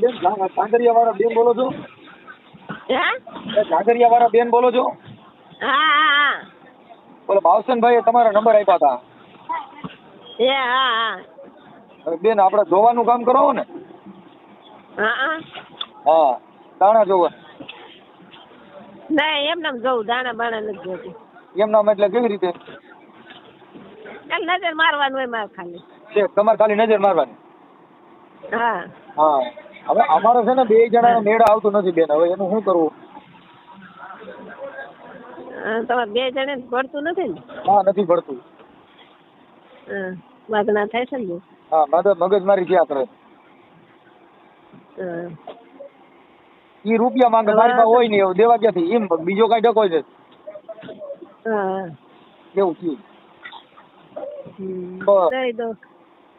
બેન કાંકરિયા વાળા બેન બોલો છો? હા? કાંકરિયા વાળા બેન બોલો છો? હા હા બોલો ભાવસનભાઈએ તમારા નંબર આપ્યા હતા એ હા હા. બેન આપણે ધોવાનું કામ કરો ને. હા દાણા જોવા. ના એમ નામ જવું દાણા બાણા નથી જોતી. એમનામ એટલે કેવી રીતે? નજર મારવાનું હોય મારે ખાલી. છે તમારે ખાલી નજર મારવાની? હા. હા. હવે અમારે છે ને બે જણા મેળ આવતો નથી બેન. હવે એનું શું કરવું? તમારે બે જણે ભરતું નથી ને? હા નથી ભરતું. હા વાગના થાય છે ને હા મગજ મારી થયા કરે હા ઈ રૂપિયા માંગે મારી પાસે હોય નહીં દેવા ક્યાંથી એમ બીજો કઈ ડકો છે. એવું થયું.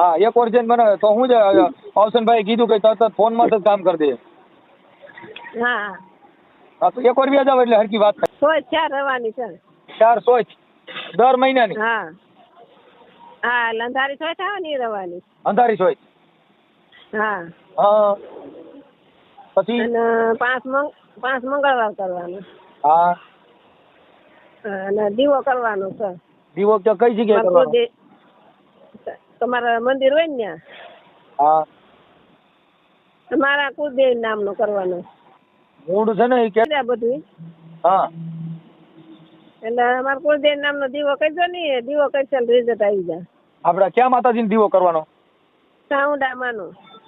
હા એક વર્ષ મને તો હું છે ભાઈ કીધું કે તરત જ ફોનમાં જ કામ કરી દે. હા. હા તો એક વાર વ્યાજ આવે એટલે હરકી વાત થાય. કોઈ ચાર રવાની છે. ચાર સોચ દર મહિનાની. હા. હા લંધારી થોય થાય ને ઈ રવાની. અંધારી સોચ હા. હા. પછી? અને પાંચ મંગ પાંચ મંગળવાર કરવાનું. હા. અને દીવો કરવાનો છે. દીવો તો કઈ જગ્યાએ કરવાનો? તમારા મંદિર હોય ને ત્યાં? હા. તમારા કુદેવ નામનો કરવાનો. મૂળ છે ને એ કે બધું? હા. એટલે અમારા કુળદેવ નામનો દીવો કરજો ને દીવો કરશે રિઝલ્ટ આવી જાય. આપણે ક્યાં માતાજીને દીવો કરવાનો?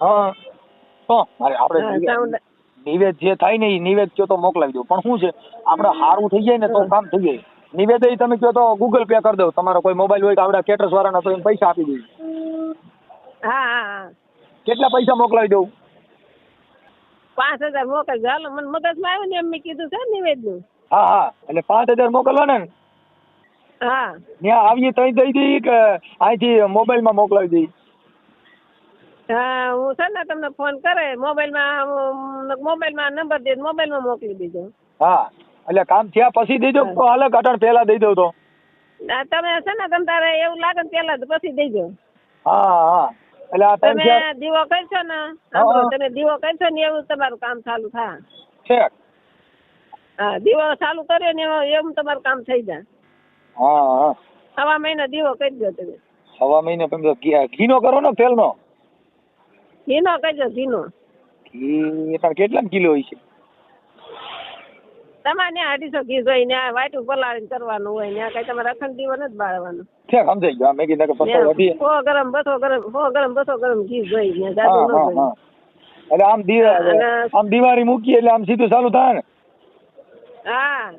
હા. તો મારે હા આપણે સાઉન્ડા નિવેદ જે થાય ને એ નિવેદ કયો તો મોકલાવી દો. પણ શું છે? આપણે સારું થઈ જાય ને તો કામ થઈ જાય. નિવેદ તમે કયો તો ગૂગલ પે કરી દો. તમારો કોઈ મોબાઈલ હોય કે આપણા કેટર્સ વાળાના તો એમ પૈસા આપી દઈએ. હા હા કેટલા પૈસા મોકલાવી દઉં? પાંચ હજાર મોકલજો. હાલો મને મગજમાં આવ્યું ને એમ મેં કીધું છે નિવેદનું. હા હા. એટલે પાંચ હજાર મોકલવાના ને? હા. ત્યાં આવીએ તઈ દઈ દઈએ કે અહીંથી મોબાઈલમાં મોકલાવી દઈએ હા હું છે ને તમને ફોન કરે મોબાઈલમાં મોબાઈલમાં નંબર દે મોબાઈલમાં મોકલી દેજો. હા. એટલે કામ થયા પછી દઈ દો તો હાલે અટાણ પહેલા દઈ દઉં તો? તમે છે ને તમ તારે એવું લાગે ને પેલા તો પછી દેજો. હા હા. એટલે આ તમે દીવો કરશો ને સાંભળો, તમે દીવો કરશો ને એવું તમારું કામ ચાલુ થાય. છે હા દીવો ચાલુ કર્યો ને એવું- તમારું કામ થઈ જાય. હા હા. સવા મહિનો દીવો કરી દો તમે. સવા મહિનો તમે ઘીનો કરો ને તેલનો? ઘીનો કરજો ઘીનો. ઘી પણ કેટલા કિલો હોય છે? તમારે ત્યાં અઢીસો ઘી હોય ને વાટું પલાળીને કરવાનું હોય ને કઈ તમારે અખંડ દીવો નથી બાળવાનું. છે સમજાઈ ગયો? મેં કીધું કે પચાસ વધી સો ગરમ બસો ગરમ સો ગરમ બસો ગરમ ઘી જોઈ ને હા ન જોઈએ એટલે આમ આમ દિવાળી મૂકીએ એટલે આમ સીધું ચાલુ થાય ને? હા.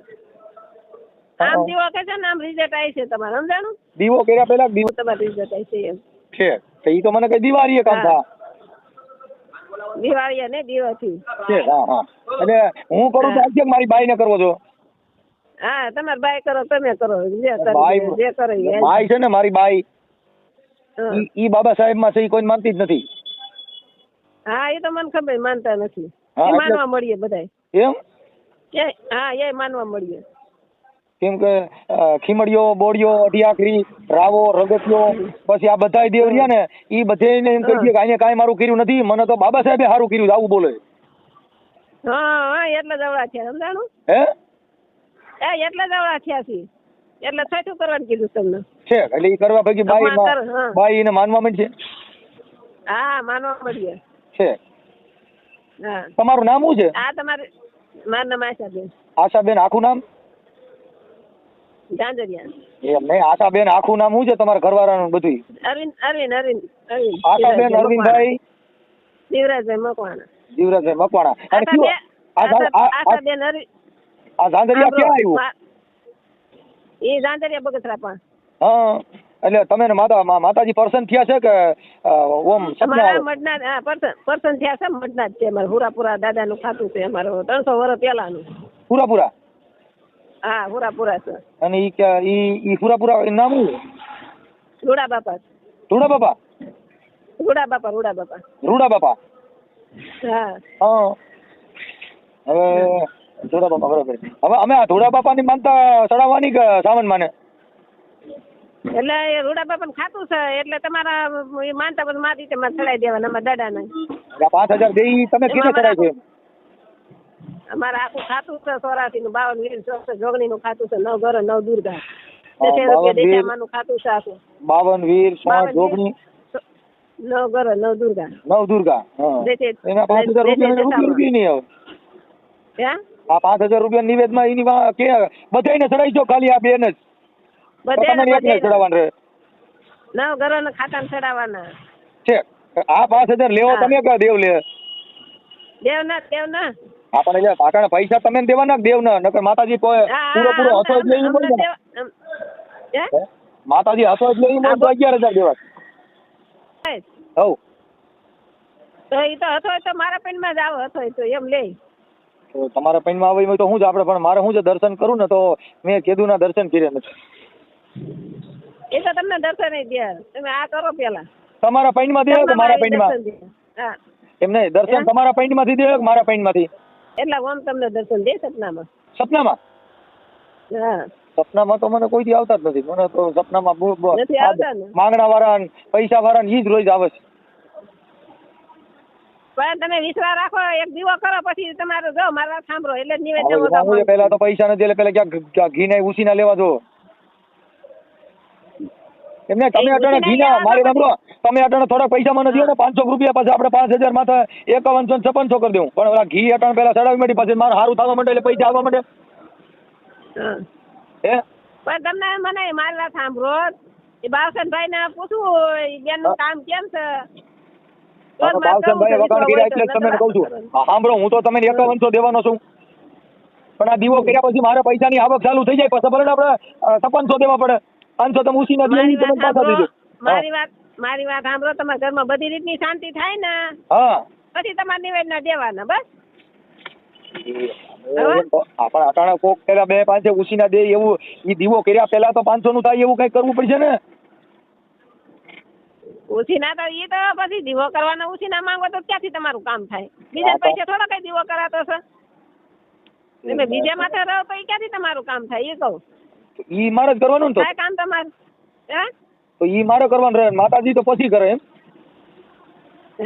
આમ દીવો કરજો ને આમ રિઝલ્ટ આવી છે તમારે સમજાણું? દીવો કર્યા પેલા દીવો તમારે રિઝલ્ટ આવી છે એમ. છે. તો એ તો મને કઈ દિવાળીએ કામ થાય. દિવાળી ને દીવાથી. છે હા હા. એટલે હું કરું તો મારી બાઈને કરવો છો? હા તમારે બાઈ કરો તમે કરો. જે કરો જે કરો. બાઈ છે ને મારી બાઈ. ઈ બાબા સાહેબમાં છે ઈ કોઈ માનતી જ નથી. હા એ તો મને ખબર માનતા નથી. એ માનવા મળીએ બધાય. એમ? હા એ માનવા મળીએ. કેમ કે ખીમડીઓ ખીમડીયો અઢિયાખરી રાવો રગતિયો પછી આ બધા દેવ રહ્યા ને એ બધે એમ કહી દે કે અહીંયા કાંઈ મારું કર્યું નથી મને તો બાબા સાહેબે સારું કર્યું આવું બોલે. હા એટલે જવડા છે સમજાણું? હે? એ એટલે જવડા થયા છે. એટલે છઠું કરવાનું કીધું તમને. છે એટલે એ કરવા ભેગી બાઈ બાઈ એને માનવા માંડશે? હા માનવા મળીએ છે. હા. તમારું નામ શું છે? આ તમારે મારું નામ આશાબેન. આશાબેન આખું નામ? એમ નહીં? આશાબેન આખું નામ શું છે તમારા ઘરવાળાનું બધું અરવિંદ અરવિંદ અરવિંદ અરવિંદ. આશાબેન અરવિંદભાઈ? જીવરાજભાઈ મકવાણા. જીવરાજભાઈ મકવાણા. અને કયું આશાબેન અરવિંદ. આ ઝાંઝરિયા ક્યાં આવ્યું? એ ઝાંઝરિયા બગસરા પણ. હા એટલે તમે ને માતા માતાજી પર્સન થયા છે કે ઓમ અમારા મઢના પર્સન પર્સન થયા છે મઢના જ છે. અમારે દાદા દાદાનું ખાતું છે. અમારું ત્રણસો વર્ષ પહેલાનું. પૂરા પૂરા હા હુરાપુરા છે. અને ઈ કે ઈ ઈ પૂરા પૂરા નામ શું રૂડા બાપા. રૂડા બાપા? રૂડા બાપા રૂડા બાપા. રૂડા બાપા? હા. હા. હવે ધોળા બાપા બરોબર. હવે અમે આ ધોળા બાપાની માનતા ચડાવવાની કે સાવન માને? એટલે એ રૂડા બાપાનું ખાતું છે એટલે તમારા માનતા બધું મારી રીતે ચડાવી દેવાના અમારા દાદા ને પાંચ હજાર દે તમે કેટલા ચડાવી છે અમારે આખું ખાતું છે સોરાથી નું બાવન વીર ચોસઠ જોગણી નું ખાતું છે નવ ઘર નવ દુર્ગા. ખાતું છે આખું. બાવન વીર સોળ જોગણી. નવ ઘર નવ દુર્ગા. નવ દુર્ગા એના પાંચ હજાર રૂપિયા રૂપિયા નહીં આવે આ પાંચ હજાર રૂપિયા નિવેદમાં એની વા- કે બધાયને ચડાવી દો ખાલી આ બેન જ. બધે તમને એકને ચડાવવાનું રહે. નવ ઘર ના ખાતા ચડાવવાના. છે. આ પાંચ હજાર લેવો તમે કા દેવ લે? દેવના આપણને જે પાટાના પૈસા તમે દેવાના દેવના? નકર માતાજી કોઈ પૂરો પૂરો હસો જ લઈ મળે? માતાજી હસો જ લઈ મળે તો અગિયાર હજાર દેવા હવ. તો એ તો હતો તો મારા પેનમાં જ આવો હતો તો એમ લે. તો તમારા પૈનમાં આવે તો હું જ આપણે પણ મારે હું જ દર્શન કરું ને તો મેં કીધું ના દર્શન કર્યા નથી. એ તો તમને દર્શન દે. તમે આ કરો પેલા. તમારા પૈનમાં દે મારા પૈનમાં? દર્શન દે. હા. એમ દર્શન? તમારા પૈનમાંથી દે કે મારા પૈનમાંથી એટલે ઓમ તમને દર્શન દે સપનામાં. સપનામાં? હા. સપનામાં તો મને કોઈથી આવતા જ નથી. મને તો સપનામાં નથી આવતા ને? માંગણા વાળા પૈસા વાળા ઈ જ રોજ આવે છે. પણ તમે વિશ્વાસ રાખો એક દીવો કરો પછી તમારો જો મારા સાંભળો એટલે નિવેદન પહેલા તો પૈસા નથી એટલે પેલા ક્યાંક ઘી ને ઉસી ના લેવા જો. એમને તમે અટાણે ઉસીના ઘી ના લેવા મારે સાંભળો તમે અટાણે થોડા પૈસા મને દો ને પાંચસો રૂપિયા પછી આપણે પાંચ હજાર માથે એકાવનસો ને છપ્પનસો કરી દઉં પણ ઓલા ઘી અટાણે પેલા ચડાવી માંડી પછી મારે સારું થવા માંડે એટલે પૈસા આવવા માંડે. હે. પણ તમને મને મારી વાત સાંભળો. એ બાવસનભાઈ ને પૂછવું બેનનું કામ કેમ છે. વખાણ કર્યા એટલે તમને કહું છું. સાંભળો હું તો તમને એકાવનસો દેવાનો છું. પણ આ દીવો કર્યા પછી મારે પૈસાની આવક ચાલુ થઈ જાય પછી ભલે ને આપણે છપ્પનસો દેવા પડે. પાંચસો તમે ઉસી ના દે મારી તમે પાછા દીધું મારી વાત મારી વાત સાંભળો. તમારા ઘરમાં બધી રીતની શાંતિ થાય ને? હા. પછી તમારે નિવેદન દેવાના બસ. આપણા અટાણા કોક કર્યા બે પાંચે ઉછીના દે એવું. ઈ દીવો કર્યા પેલા તો પાંચસો નું થાય એવું કઈ કરવું પડશે ને? ઓછી ના તો એ તો પછી દીવો કરવાનો ઓછી ના માંગો તો ક્યાંથી તમારું કામ થાય? બીજા પૈસા થોડા કઈ દીવો કરાતો છે તમે બીજા માથે રહો તો એ ક્યાંથી તમારું કામ થાય? એ કહું. ઈ મારે જ કરવાનું ને તો. કામ તમારું? હે? તો ઈ મારે કરવાનું રહે. માતાજી તો પછી કરે એમ.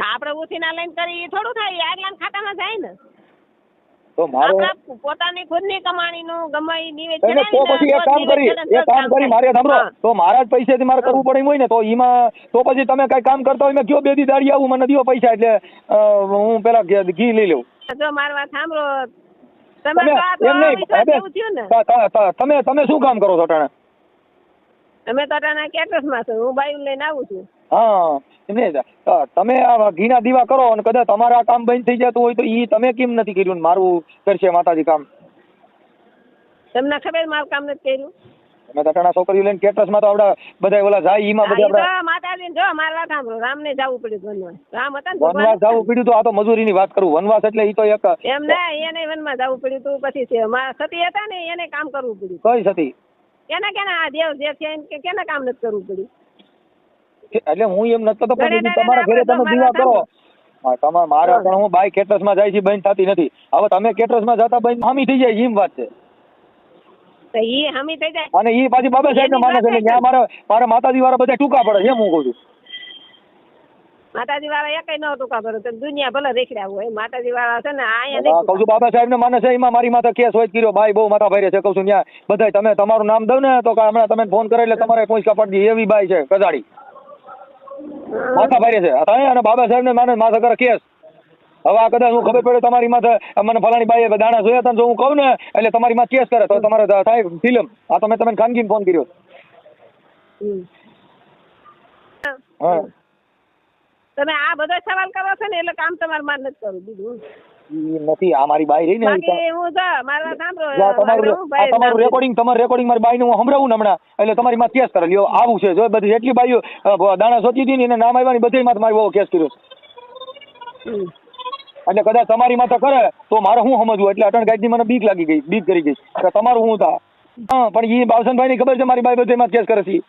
આપણે ઉઠી ના લઈને કરી થોડું થાય. આગલા ખાતામાં જાય ને. તો મારો પોતાની ખુદની કમાણી નું ગમાઈ નિવેદ એટલે તો પછી એક કામ કરી. એક કામ કરી મારે સાંભળો. તો મારા જ પૈસેથી મારે કરવું પડે હોય ને તો ઈમાં તો પછી તમે કઈ કામ કરતા હોય મેં કયો બે દી દાડી આવું મને દિયો પૈસા એટલે હું પેલા ઘી ઘી લઈ લઉં. જો મારવા સાંભળો તમે એમ નહીં તમે તમે શું કામ કરો છો અટાણે? અમે તો અટાણા કેટરસમાં છું હું બાયું લઈને આવું છું. હા એમને તમે આ ઘીના દીવા કરો અને કદાચ તમારા કામ બંધ થઈ જતું હોય તો ઈ તમે કેમ નથી કર્યું મારું કરશે માતાજી કામ? તમને ખબર મારું કામ નથી કર્યું? અમે તો છોકરીઓ લઈને કેટરસમાં તો આપડા બધા ઓલા જાય ઈમાં બધા આપડા માતાજીને જો મારા વાત રામ ને જવું પડ્યું વનવાસ રામ હતા ને વનવાસ જવું પડ્યું તો આ તો મજૂરીની વાત કરું વનવાસ એટલે ઈ તો એક એમ ના એને વનમાં જવું પડ્યું તું પછી સતી હતા ને એને કામ કરવું પડ્યું. કઈ સતી? કેના કેના આ દેવ જે છે એને કે કેના કામ નથી કરવું પડ્યું? એટલે હું એમ નથી તો પણ તમારા ઘરે તમે દીવા કરો. મારા હું તમારે મારે માં પણ હું બાઈ કેટરસમાં જાય છે બંધ થતી નથી. હવે તમે કેટરસમાં જતા બંધ હામી થઈ જાય એમ વાત છે. તો ઈ હમી થઈ જાય. અને ઈ પાછી બાબા સાહેબ ને માને છે એટલે મારે મારે માતાજી વાળા બધા ટૂંકા પડે એમ હું કહું છું. માતાજી વાળા એકઈ નો ટૂંકા પડે તો દુનિયા ભલે રેખડ્યા હોય. માતાજી વાળા છે ને આયા નહીં કહું છું બાબા સાહેબ ને માને છે એમાં મારી માથે કેસ હોય કર્યો. ભાઈ બહુ માથા ભાઈ છે કહું છું ત્યાં બધા તમે તમારું નામ દઉં ને તો હમણાં તમે ફોન કરે એટલે તમારે પૈસા પાડી દે એવી બાઈ છે કજાડી માથા ભાઈ છે. અને બાબા સાહેબ ને માને માથા કરે કેસ. હવે આ કદાચ હું ખબર પડે તમારી માથે મને ફલાણી બાઈએ દાણા જોયા હતા જો હું કહું ને એટલે તમારી માં કેસ કરે. તો તમારે થાય ફિલ્મ. આ તો મેં ખાનગી ફોન કર્યો. હા. તમે આ બધો સવાલ કરો છો ને એટલે કામ તમારે માર નથી કરવું બીજું નથી આ મારી બાઈ રહી ને તો- મારા સાંભળો તમારું તમારું રેકોર્ડિંગ તમારું રેકોર્ડિંગ મારી બાઈને હું સંભળાવું હમણાં. એટલે તમારી માં કેસ કરે. લ્યો આવું છે. જો બધી એટલી બાઈઓ દાણા સોચી હતી ને એને નામ આવ્યા ને બધી માં મારી બહુ કેસ કર્યો. એટલે કદાચ તમારી માથે કરે તો મારે શું સમજવું? એટલે અટણ ગાઈડની મને બીક લાગી ગઈ બીક કરી ગઈ. કે તમારું હું થા? હા પણ એ બાવસનભાઈ ની ખબર છે મારી બાઈ બધી કેસ કરે છે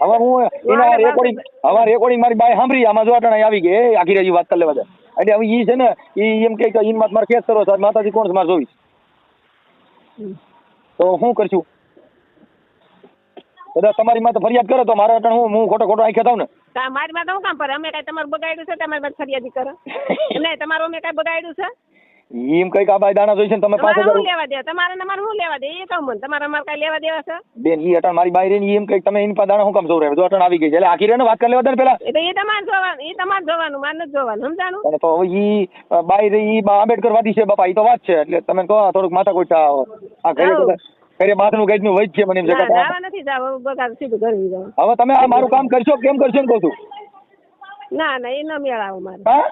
હવે હું એના રેકોર્ડિંગ હવે રેકોર્ડિંગ મારી બાઈ સાંભળી આમાં જો અટણ આવી ગઈ એ આખી રહી વાત કરી લેવા દે. એટલે હવે ઈ છે ને એ એમ કે ઈન માથે મારે કેસ કરો સાહેબ માતાજી કોણ મારે જોઈશ તો હું કરશું? કદાચ તમારી માં ફરિયાદ કરે તો મારે અટાણે હું હું ખોટો ખોટો આંખે થાવ ને. મારી માં તો હું કામ પર? અમે કઈ તમારું બગાડ્યું છે? તમારી માં ફરિયાદી કરો. નહીં તમારું અમે કઈ બગાડ્યું છે? એમ કઈ કાબાઈ દાણા જોઈશે તમે પાંચ હજાર લેવા દે તમારે ને અમારે શું લેવા દે એ કહું મને તમારે અમારે કઈ લેવા દેવા છે? બેન ઈ અટણ મારી બાઈ રહી એમ કઈ તમે એની પાસે દાણા હું કામ જોવ જો અટણ આવી ગઈ છે એટલે આખી રે વાત કરી લેવા દે પેલા. એ તો એ તમારે જોવાનું એ તમારે જોવાનું મારે નથી જોવાનું સમજાણું? અને તો હવે ઈ બાઈ રહી આંબેડકર વાદી છે બાપા ઈ તો વાત છે એટલે તમે કહો થોડુંક માથા કોઈ આ ઘરે ઘરે માથનું ગઈડનું વૈદ છે મને એમ છે ના કે આ- જવા નથી જાવ બગાડ સીધું ઘરે જાવ હવે તમે આ મારું કામ કરશો કેમ કરશો એમ કહું છું? ના ના એ ન મેળાવો મારે. હા?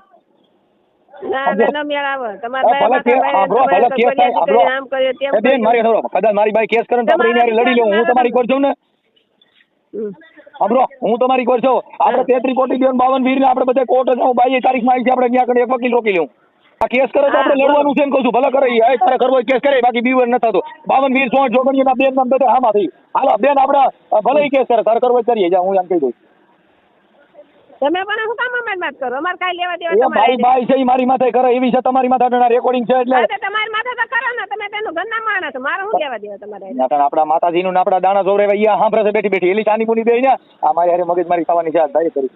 મારી બાઈ કેસ કરે લડી લેવું હું તમારી કોર છું ને? હમ. હું તમારી કોર છું આપણે તેત્રી કોટી બાવન વીર ને આપણે બધા કોર્ટ હું બાઈ તારીખમાં આવી છે આપણે ત્યાં એક વકીલ રોકી લઉં આ કેસ કરે તો આપણે લડવાનું છે એમ કહું છું. ભલે કરે એ તારે કરવો કેસ કરે બાકી બીવર ન થતો. બાવન વીર સોળ જોગણીના બેન નામ બધા હામાં થઈ હાલો બેન આપડા ભલે કેસ કરે તારે કરવો કરીએ. જા હું એમ કહી દઉં તમે પણ શું કામ અમારી વાત કરો? અમારે કાંઈ લેવા દેવા એ બાઈ બાઈ છે મારી માથે કરે એવી છે તમારી માથે રેકોર્ડિંગ છે એટલે તમારી માથે તો કરો ને તમે તેનું ઘરના માણસ મારે શું લેવા દેવા તમારે? નાટણ આપણા માતાજીનું ને આપણા દાણા જોવરાવ્યા ઈ સાંભળે છે બેઠી બેઠી. એલી ચાની મુની બે ને? આ મારી હારે મગજ મારી થવાની છે આ કરી.